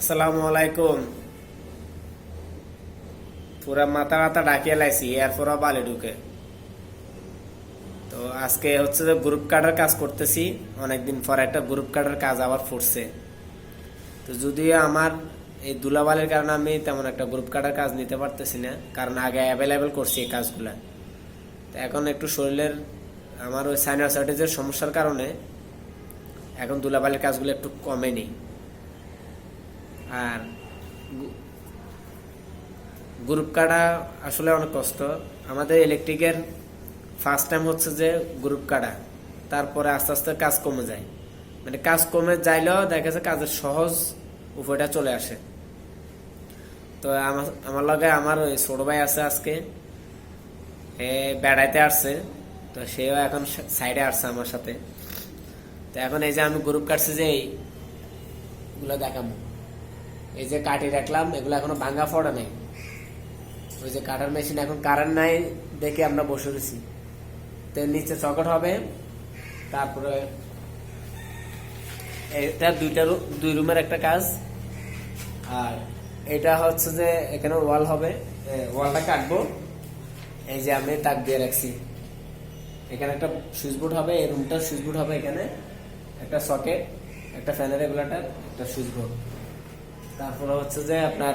আসসালামু আলাইকুম। পুরা মাথা মাথা ডাকিয়ে লাইছি এরপরও বালি ঢুকে। তো আজকে হচ্ছে যে গ্রুপ কার্ডের কাজ করতেছি, অনেকদিন পর একটা গ্রুপ কার্ডের কাজ আবার ফুটছে। তো যদিও আমার এই দুলাবালের কারণে আমি তেমন একটা গ্রুপ কার্ডের কাজ নিতে পারতেছি না, কারণ আগে অ্যাভেলেবেল করছি এই কাজগুলা। তো এখন একটু শরীরের, আমার ওই সাইনাসাইটিসের সমস্যার কারণে এখন দুলাবালের কাজগুলো একটু কমেনি আর গ্রুপ কাটা আসলে অনেক কষ্ট। আমাদের ইলেকট্রিকের ফার্স্ট টাইম হচ্ছে যে গ্রুপ কাটা। তারপরে আস্তে আস্তে কাজ কমে যায়। মানে কাজ কমে যাইলেও দেখা যাচ্ছে কাজের সহজ উপায়টা চলে আসে। তো আমার আমার লগে আমার ওই ছোট ভাই আছে আজকে। এ বেড়াইতে আসছে। তো সেও এখন সাইডে আসছে আমার সাথে। তো এখন এই যে আমি গ্রুপ কাটছি যে এইগুলো দেখাবো। এই যে কাটি রাখলাম, এগুলো এখনও ভাঙ্গা ফোড়া নেই। ওই যে কাটার মেশিন এখন কারেন্ট নাই দেখে আমরা বসে রয়েছি। তো নিচে চকট হবে, তারপরে এটা দুইটা দুই রুমের একটা কাজ। আর এটা হচ্ছে যে এখানে ওয়াল হবে ওয়ালটা কাটবো। এই যে আমি তাক দিয়ে রাখছি। এখানে একটা সুইচ বোর্ড হবে, এই রুমটার সুইচ বোর্ড হবে এখানে। একটা সকেট একটা ফ্যানের রেগুলেটর একটা সুইচ বোর্ড তারপরে হচ্ছে যে আপনার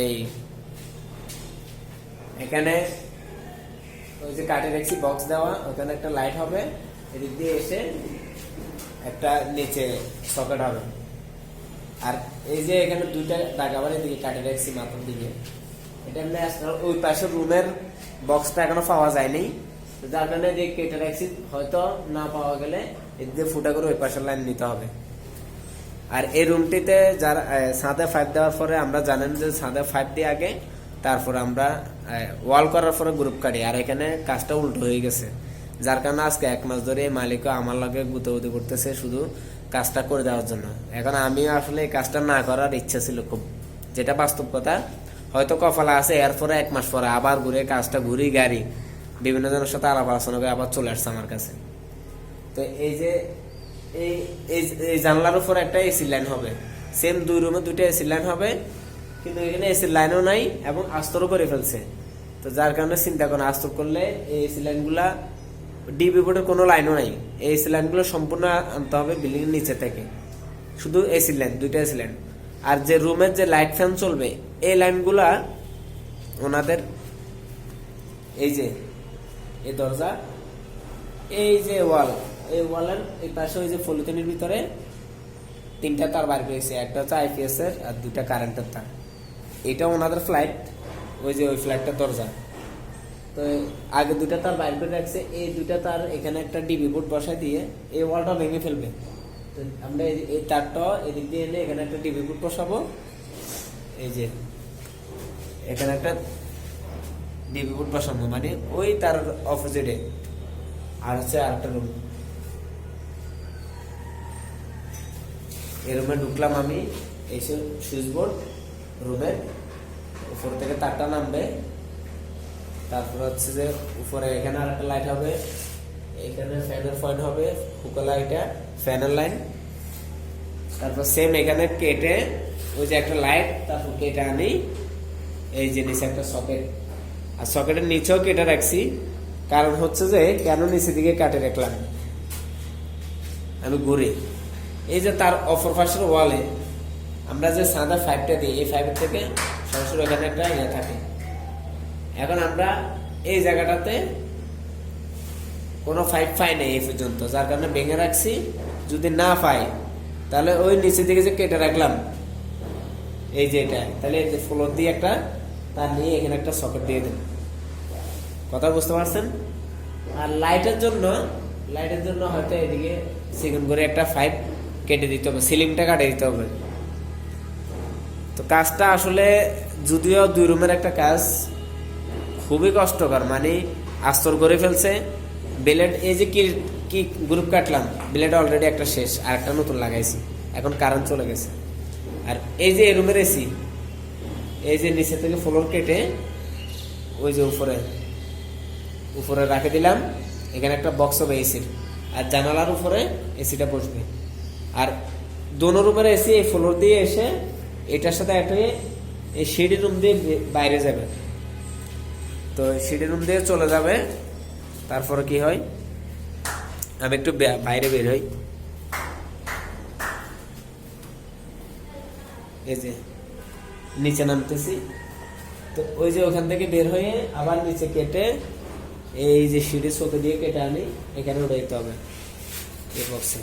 এই, এখানে ওই যে কাঠে রেখেছি বক্স দেওয়া, ওখানে একটা লাইট হবে, এদিক দিয়ে এসে একটা নিচে সকেট হবে। আর এই যে এখানে দুইটা দাগাবার এদিকে কাটে রেখেছি মাথার দিকে। এটা এমনি ওই পাশের রুমের বক্সটা এখনও পাওয়া যায়নি। যার কারণে এদিকে কেটে রাখছি হয়তো না পাওয়া গেলে এদিক ফুটা করে ওই পাশের লাইন নিতে হবে। আর এই রুমটিতে যারা ছাদে ফাইভ দেওয়ার পরে আমরা জানেন যে ছাদে ফাইভ দিয়ে আগে, তারপর আমরা ওয়াল করার পরে গ্রুপ কাটি। আর এখানে কাজটা উল্টো হয়ে গেছে। যার কারণে আজকে এক মাস ধরে মালিকও আমার লগে গুতগুতি করতেছে শুধু কাজটা করে দেওয়ার জন্য। এখন আমি আসলে এই কাজটা না করার ইচ্ছা ছিল খুব। যেটা বাস্তব কথা, হয়তো কপালা আছে এরপরে এক মাস পরে আবার ঘুরে কাজটা ঘুরি গাড়ি। বিভিন্ন জনের সাথে আলাপ আলোচনা করে আবার চলে আসছে আমার কাছে। তো এই যে এই, এই- জানলার উপর একটা এসি লাইন হবে। সেম দুই রুমে দুইটা এসি লাইন হবে, কিন্তু এখানে এসি লাইনও নাই এবং আস্তরও করে ফেলছে। তো যার কারণে চিন্তা করেন, আস্তর করলে এই এসি লাইনগুলা ডিবি বোর্ডের কোনো লাইনও নাই। এই এসি লাইনগুলো সম্পূর্ণ আনতে হবে বিল্ডিং এর নিচে থেকে। শুধু এসি লাইন দুইটা এসি লাইন আর যে রুমের যে লাইট ফ্যান চলবে, এই লাইনগুলা ওনাদের এই যে, এই দরজা, এই যে ওয়াল এই ওয়ালের এই পাশে ওই যে পলিথিনের ভিতরে তিনটা তার বার করেছে, একটা হচ্ছে আইপিএস এর আর দুইটা কারেন্টের তার। এটা ওনাদের ফ্লাইট ওই যে ওই ফ্লাইটটার দরজা। তো আগে দুইটা তার বাইর করে রাখছে, এই দুইটা তার এখানে একটা ডিবি বোর্ড বসায় দিয়ে এই ওয়ালটা ভেঙে ফেলবে। তো আমরা এই তারটা এদিক দিয়ে এনে এখানে একটা ডিবি বোর্ড বসাবো। এই যে এখানে একটা ডিবি বোর্ড বসাবো মানে ওই তার অপোজিটে আর হচ্ছে আরেকটা রুম এই রুমে ঢুকলাম আমি, এসে সুইচ বোর্ড রুমে উপর থেকে তারটা নামবে, তারপর হচ্ছে যে উপরে এখানে আর একটা লাইট হবে, এখানে ফ্যানের পয়েন্ট হবে হুকা লাইটটা ফ্যানের লাইন তারপর সেম এখানে কেটে ওই যে একটা লাইট তারপর কেটে আনি, এই যে নিচে একটা সকেট আর সকেটের নিচেও কেটে রাখছি, কারণ হচ্ছে যে কেন নিচে দিকে কাটে রাখলাম? আমি ঘুরি। এই যে তার অপর পাশের ওয়ালে আমরা যে সাদা ফাইভটা দিই, এই ফাইভের থেকে সরাসরি ওখানে একটা ইয়ে থাকে। এখন আমরা এই জায়গাটাতে কোনো ফাইভ পাই নাই এই পর্যন্ত, যার কারণে ভেঙে রাখছি। যদি না পাই, তাহলে ওই নিচে দিকে যে কেটে রাখলাম, এই যে এটা, তাহলে এই যে ফ্লোর দিয়ে একটা, তার নিয়ে এখানে একটা সকেট দিয়ে দেন কথা বুঝতে পারছেন? আর লাইটের জন্য লাইটের জন্য হয়তো এদিকে সেগুন করে একটা ফাইভ কেটে দিতে হবে, সিলিংটা কাটে দিতে হবে। তো কাজটা আসলে যদিও দুই রুমের একটা কাজ, খুবই কষ্টকর। মানে আস্তর করে ফেলছে, ব্লেড, এই যে কি কি গ্রুপ কাটলাম, ব্লেড অলরেডি একটা শেষ, আর একটা নতুন লাগাইছি, এখন কারেন্ট চলে গেছে। আর এই যে রুমের এসি এই যে নিচে থেকে ফ্লোর কেটে, ওই যে উপরে উপরে রাখে দিলাম, এখানে একটা বক্স হবে এসির আর জানালার উপরে এসিটা বসবে। আর দোনো রুমের এসি এই ফ্লোর দিয়ে এসে এটার সাথে একটা এই সিঁড়ি রুম দিয়ে বাইরে যাবে। তো সিঁড়ি রুম দিয়ে চলে যাবে। তারপরে কি হয়? আমি একটু বাইরে বের হই। এই যে নিচে নামতেছি। তো ওই যে ওখান থেকে বের হয়ে আবার নিচে কেটে এই যে সিঁড়ি চোখে দিয়ে কেটে আনি, এখানে উঠাইতে হবে। এই বক্সে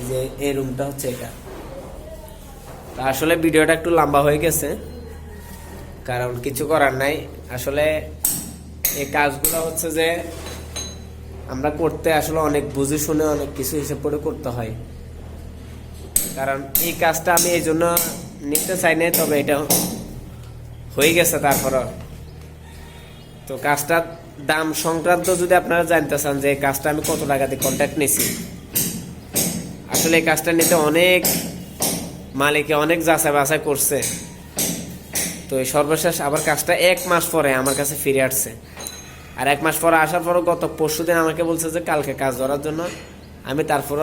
এই যে এই রুমটা হচ্ছে এটা। আসলে ভিডিওটা একটু লম্বা হয়ে গেছে, কারণ কিছু করার নাই। আসলে এই কাজগুলো হচ্ছে যে আমরা করতে আসলে অনেক বুঝে শুনে অনেক কিছু হিসেব করে করতে হয়। কারণ এই কাজটা আমি এই জন্য নিতে চাই না তবে এটা হয়ে গেছে তারপরও। তো কাজটার দাম সংক্রান্ত যদি আপনারা জানতে চান যে কাজটা আমি কত টাকা দিয়ে কন্ট্যাক্ট নিছি আসলে এই কাজটা নিতে অনেক মালিকে অনেক যাচাই বাছাই করছে। তো এই সর্বশেষ আবার কাজটা এক মাস পরে আমার কাছে ফিরে আসছে। আর এক মাস পরে আসার পরও গত পরশু দিন আমাকে বলছে যে কালকে কাজ ধরার জন্য। আমি তারপর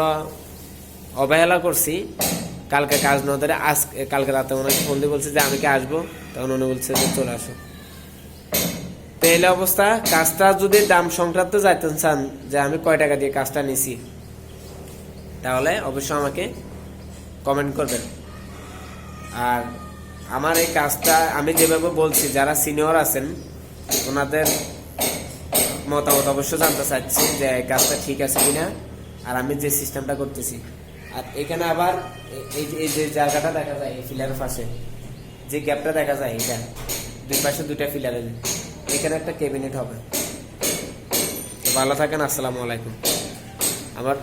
অবহেলা করছি। কালকে কাজ না ধরে আজ, কালকে রাতে ওনাকে ফোন দিয়ে বলছে যে আমি কি আসব? তখন উনি বলছে যে চলে আসো। তো অবস্থা। কাজটা যদি দাম সংক্রান্ত যাইতে চান যে আমি কয় টাকা দিয়ে কাজটা নিছি? তাহলে অবশ্যই আমাকে কমেন্ট করবেন। আর আমার এই কাজটা আমি যেভাবে বলছি, যারা সিনিয়র আছেন, ওনাদের মতামত অবশ্যই জানতে চাচ্ছি যে কাজটা ঠিক আছে কিনা, আর আমি যে সিস্টেমটা করতেছি। আর এখানে আবার এই যে- এই যে জায়গাটা দেখা যায়, এই ফিলারের পাশে, যে গ্যাপটা দেখা যায়, এটা দুই পাশে দুইটা ফিলার এখানে একটা ক্যাবিনেট হবে। ভালো থাকেন, আসসালামু আলাইকুম। আমার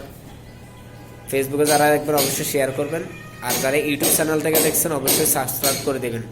ফেসবুকে যারা একবার অবশ্যই শেয়ার করবেন। আর যারা ইউটিউব চ্যানেল থেকে দেখছেন, অবশ্যই সাবস্ক্রাইব করে দেবেন।